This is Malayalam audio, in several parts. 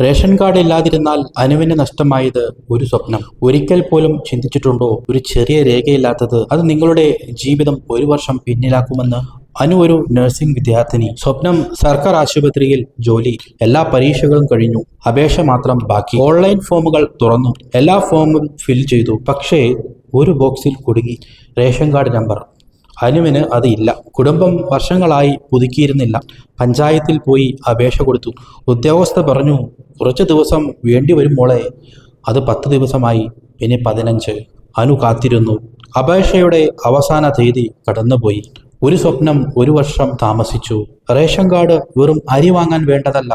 റേഷൻ കാർഡ് ഇല്ലാതിരുന്നാൽ അനുവിന് നഷ്ടമായത് ഒരു സ്വപ്നം. ഒരിക്കൽ പോലും ചിന്തിച്ചിട്ടുണ്ടോ? ഒരു ചെറിയ രേഖയില്ലാത്തത്. അത് നിങ്ങളുടെ ജീവിതം ഒരു വർഷം പിന്നിലാക്കുമെന്ന് അനു ഒരു നഴ്സിംഗ് വിദ്യാർത്ഥിനി. സ്വപ്നം സർക്കാർ ആശുപത്രിയിൽ ജോലി. എല്ലാ പരീക്ഷകളും കഴിഞ്ഞു. അപേക്ഷ മാത്രം ബാക്കി. ഓൺലൈൻ ഫോമുകൾ തുറന്നു. എല്ലാ ഫോമും ഫിൽ ചെയ്തു. പക്ഷേ ഒരു ബോക്സിൽ കുടുങ്ങി. റേഷൻ കാർഡ് നമ്പർ അനുവിന് അതില്ല കുടുംബം വർഷങ്ങളായി പുതുക്കിയിരുന്നില്ല. പഞ്ചായത്തിൽ പോയി അപേക്ഷ കൊടുത്തു. ഉദ്യോഗസ്ഥ പറഞ്ഞു കുറച്ച് ദിവസം വേണ്ടി വരും മോളെ. അത് പത്ത് ദിവസമായി. പിന്നെ പതിനഞ്ച്. അനു കാത്തിരുന്നു. അപേക്ഷയുടെ അവസാന തീയതി കടന്നുപോയി. ഒരു സ്വപ്നം ഒരു വർഷം താമസിച്ചു. റേഷൻ കാർഡ് വെറും അരി വാങ്ങാൻ വേണ്ടതല്ല.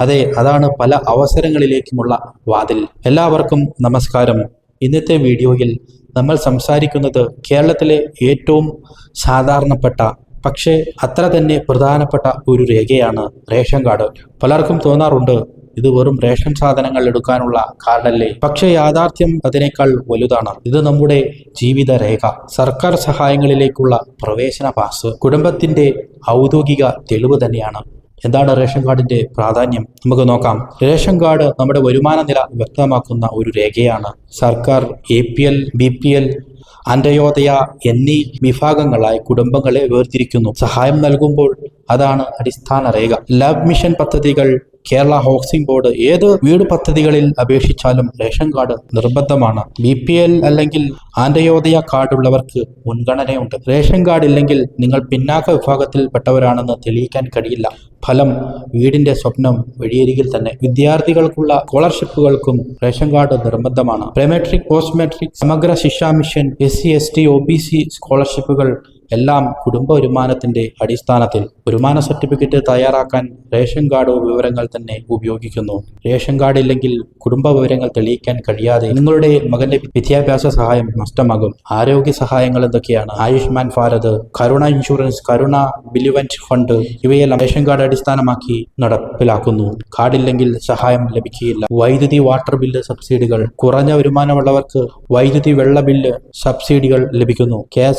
അതെ അതാണ് പല അവസരങ്ങളിലേക്കുമുള്ള വാതിൽ. എല്ലാവർക്കും നമസ്കാരം. ഇന്നത്തെ വീഡിയോയിൽ നമ്മൾ സംസാരിക്കുന്നത് കേരളത്തിലെ ഏറ്റവും സാധാരണപ്പെട്ട പക്ഷേ അത്ര തന്നെ പ്രധാനപ്പെട്ട ഒരു രേഖയാണ് റേഷൻ കാർഡ്. പലർക്കും തോന്നാറുണ്ട് ഇത് വെറും റേഷൻ സാധനങ്ങൾ എടുക്കാനുള്ള കാർഡല്ലേ? പക്ഷേ യാഥാർത്ഥ്യം അതിനേക്കാൾ വലുതാണ്. ഇത് നമ്മുടെ ജീവിത രേഖ. സർക്കാർ സഹായങ്ങളിലേക്കുള്ള പ്രവേശന പാസ്. കുടുംബത്തിന്റെ ഔദ്യോഗിക തെളിവ് തന്നെയാണ്. എന്താണ് റേഷൻ കാർഡിന്റെ പ്രാധാന്യം? നമുക്ക് നോക്കാം. റേഷൻ കാർഡ് നമ്മുടെ വരുമാന നില വ്യക്തമാക്കുന്ന ഒരു രേഖയാണ്. സർക്കാർ A P L B P L Antyodaya എന്നീ വിഭാഗങ്ങളായി കുടുംബങ്ങളെ വേർതിരിക്കുന്നു. സഹായം നൽകുമ്പോൾ അതാണ് അടിസ്ഥാന രേഖ. ലവ് മിഷൻ പദ്ധതികൾ കേരള ഹൗസിംഗ് ബോർഡ് ഏത് വീട് പദ്ധതികളിൽ അപേക്ഷിച്ചാലും റേഷൻ കാർഡ് നിർബന്ധമാണ്. ബി പി എൽ അല്ലെങ്കിൽ ആന്റയോദയ കാർഡ് ഉള്ളവർക്ക് മുൻഗണനയുണ്ട്. റേഷൻ കാർഡ് ഇല്ലെങ്കിൽ നിങ്ങൾ പിന്നാക്ക വിഭാഗത്തിൽപ്പെട്ടവരാണെന്ന് തെളിയിക്കാൻ കഴിയില്ല. ഫലം വീടിന്റെ സ്വപ്നം വഴിയരികിൽ തന്നെ. വിദ്യാർത്ഥികൾക്കുള്ള സ്കോളർഷിപ്പുകൾക്കും റേഷൻ കാർഡ് നിർബന്ധമാണ്. പ്രൈമെട്രിക് post matric Samagra Shiksha mission S C S T O B C സ്കോളർഷിപ്പുകൾ എല്ലാം കുടുംബ വരുമാനത്തിന്റെ അടിസ്ഥാനത്തിൽ വരുമാന സർട്ടിഫിക്കറ്റ് തയ്യാറാക്കാൻ റേഷൻ കാർഡ് വിവരങ്ങൾ തന്നെ ഉപയോഗിക്കുന്നു. റേഷൻ കാർഡ് ഇല്ലെങ്കിൽ കുടുംബ വിവരങ്ങൾ തെളിയിക്കാൻ കഴിയാതെ നിങ്ങളുടെ മകന്റെ വിദ്യാഭ്യാസ സഹായം നഷ്ടമാകും. ആരോഗ്യ സഹായങ്ങൾ എന്തൊക്കെയാണ്? Ayushman Bharat Karuna insurance Karuna benevolent fund ഇവയെല്ലാം റേഷൻ കാർഡ് അടിസ്ഥാനമാക്കി നടപ്പിലാക്കുന്നു. കാർഡില്ലെങ്കിൽ സഹായം ലഭിക്കുകയില്ല. വൈദ്യുതി വാട്ടർ ബില്ല് സബ്സിഡികൾ കുറഞ്ഞ വരുമാനമുള്ളവർക്ക് വൈദ്യുതി വെള്ള ബില്ല് സബ്സിഡികൾ ലഭിക്കുന്നു. കെ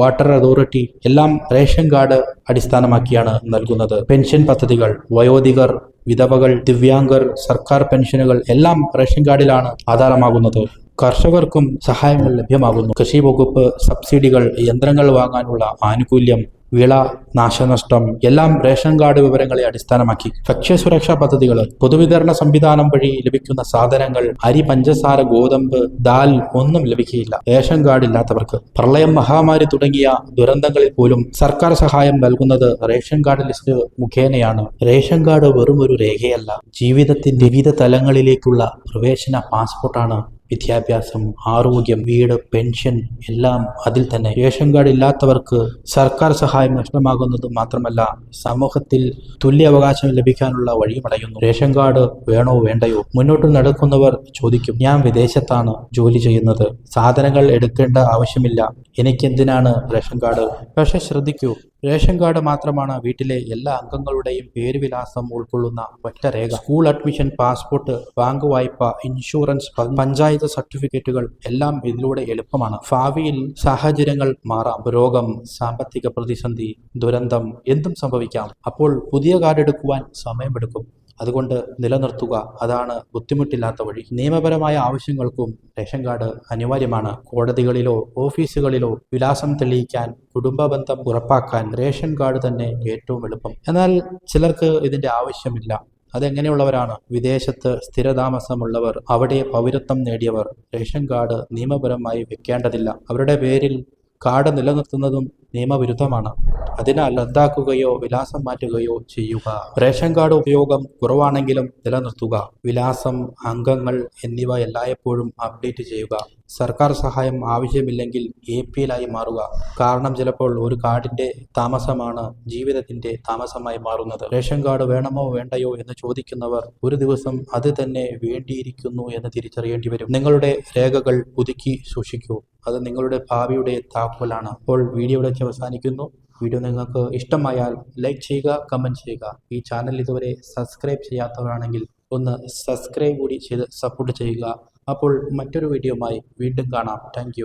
വാട്ടർ അതോറിറ്റി എല്ലാം റേഷൻ കാർഡ് അടിസ്ഥാനമാക്കിയാണ് നൽകുന്നത്. പെൻഷൻ പദ്ധതികൾ വയോധികർ വിധവകൾ ദിവ്യാംഗർ സർക്കാർ പെൻഷനുകൾ എല്ലാം റേഷൻ കാർഡിലാണ് ആധാരമാകുന്നത്. കർഷകർക്കും സഹായങ്ങൾ ലഭ്യമാകുന്നു. കൃഷി വകുപ്പ് സബ്സിഡികൾ യന്ത്രങ്ങൾ വാങ്ങാനുള്ള ആനുകൂല്യം വിള നാശനഷ്ടം എല്ലാം റേഷൻ കാർഡ് വിവരങ്ങളെ അടിസ്ഥാനമാക്കി. ഭക്ഷ്യസുരക്ഷാ പദ്ധതികൾ പൊതുവിതരണ സംവിധാനം വഴി ലഭിക്കുന്ന സാധനങ്ങൾ അരി പഞ്ചസാര ഗോതമ്പ് ദാൽ ഒന്നും ലഭിക്കുകയില്ല. റേഷൻ കാർഡ് ഇല്ലാത്തവർക്ക്. പ്രളയം മഹാമാരി തുടങ്ങിയ ദുരന്തങ്ങളിൽ പോലും സർക്കാർ സഹായം നൽകുന്നത് റേഷൻ കാർഡ് ലിസ്റ്റ് മുഖേനയാണ്. റേഷൻ കാർഡ് വെറും ഒരു രേഖയല്ല. ജീവിതത്തിന്റെ വിവിധ തലങ്ങളിലേക്കുള്ള പ്രവേശന പാസ്പോർട്ടാണ് വിദ്യാഭ്യാസം ആരോഗ്യം വീട് പെൻഷൻ എല്ലാം അതിൽ തന്നെ. റേഷൻ കാർഡ് ഇല്ലാത്തവർക്ക് സർക്കാർ സഹായം നഷ്ടമാകുന്നത് മാത്രമല്ല സമൂഹത്തിൽ തുല്യ അവകാശം ലഭിക്കാനുള്ള വഴിമടയുന്നു റേഷൻ കാർഡ് വേണോ വേണ്ടയോ? മുന്നോട്ട് നടക്കുന്നവർ ചോദിക്കും ഞാൻ വിദേശത്താണ് ജോലി ചെയ്യുന്നത്. സാധനങ്ങൾ എടുക്കേണ്ട ആവശ്യമില്ല. എനിക്കെന്തിനാണ് റേഷൻ കാർഡ്? പക്ഷെ ശ്രദ്ധിക്കൂ റേഷൻ കാർഡ് മാത്രമാണ് വീട്ടിലെ എല്ലാ അംഗങ്ങളുടെയും പേരുവിലാസം ഉൾക്കൊള്ളുന്ന ഒറ്റ രേഖ. സ്കൂൾ അഡ്മിഷൻ പാസ്പോർട്ട് ബാങ്ക് വായ്പ ഇൻഷുറൻസ് പഞ്ചായത്ത് സർട്ടിഫിക്കറ്റുകൾ എല്ലാം ഇതിലൂടെ എളുപ്പമാണ്. ഭാവിയിൽ സാഹചര്യങ്ങൾ മാറാം. രോഗം സാമ്പത്തിക പ്രതിസന്ധി ദുരന്തം എന്തും സംഭവിക്കാം. അപ്പോൾ പുതിയ കാർഡ് എടുക്കുവാൻ സമയമെടുക്കും. അതുകൊണ്ട് നിലനിർത്തുക. അതാണ് ബുദ്ധിമുട്ടില്ലാത്ത വഴി. നിയമപരമായ ആവശ്യങ്ങൾക്കും റേഷൻ കാർഡ് അനിവാര്യമാണ്. കോടതികളിലോ ഓഫീസുകളിലോ വിലാസം തെളിയിക്കാൻ കുടുംബ ബന്ധം ഉറപ്പാക്കാൻ റേഷൻ കാർഡ് തന്നെ ഏറ്റവും എളുപ്പം. എന്നാൽ ചിലർക്ക് ഇതിന്റെ ആവശ്യമില്ല. അതെങ്ങനെയുള്ളവരാണ്? വിദേശത്ത് സ്ഥിരതാമസമുള്ളവർ അവിടെ പൗരത്വം നേടിയവർ റേഷൻ കാർഡ് നിയമപരമായി വെക്കേണ്ടതില്ല. അവരുടെ പേരിൽ കാർഡ് നിലനിർത്തുന്നതും നിയമവിരുദ്ധമാണ്. അതിനാൽ റദ്ദാക്കുകയോ വിലാസം മാറ്റുകയോ ചെയ്യുക. റേഷൻ കാർഡ് ഉപയോഗം കുറവാണെങ്കിലും നിലനിർത്തുക. വിലാസം അംഗങ്ങൾ എന്നിവ എല്ലായ്പ്പോഴും അപ്ഡേറ്റ് ചെയ്യുക. സർക്കാർ സഹായം ആവശ്യമില്ലെങ്കിൽ എ പി എല്ലായി മാറുക. കാരണം ചിലപ്പോൾ ഒരു കാർഡിന്റെ താമസമാണ് ജീവിതത്തിന്റെ താമസമായി മാറുന്നത്. റേഷൻ കാർഡ് വേണമോ വേണ്ടയോ എന്ന് ചോദിക്കുന്നവർ ഒരു ദിവസം അത് തന്നെ വേണ്ടിയിരിക്കുന്നു എന്ന് തിരിച്ചറിയേണ്ടി വരും. നിങ്ങളുടെ രേഖകൾ പുതുക്കി സൂക്ഷിക്കൂ. അത് നിങ്ങളുടെ ഭാവിയുടെ താക്കോലാണ്. അപ്പോൾ വീഡിയോ ഇവിടെ അവസാനിക്കുന്നു. വീഡിയോ നിങ്ങൾക്ക് ഇഷ്ടമായാൽ ലൈക്ക് ചെയ്യുക കമന്റ് ചെയ്യുക. ഈ ചാനൽ ഇതുവരെ സബ്സ്ക്രൈബ് ചെയ്യാത്തവരാണെങ്കിൽ ഒന്ന് സബ്സ്ക്രൈബ് കൂടി ചെയ്ത് സപ്പോർട്ട് ചെയ്യുക. അപ്പോൾ മറ്റൊരു വീഡിയോയുമായി വീണ്ടും കാണാം. താങ്ക്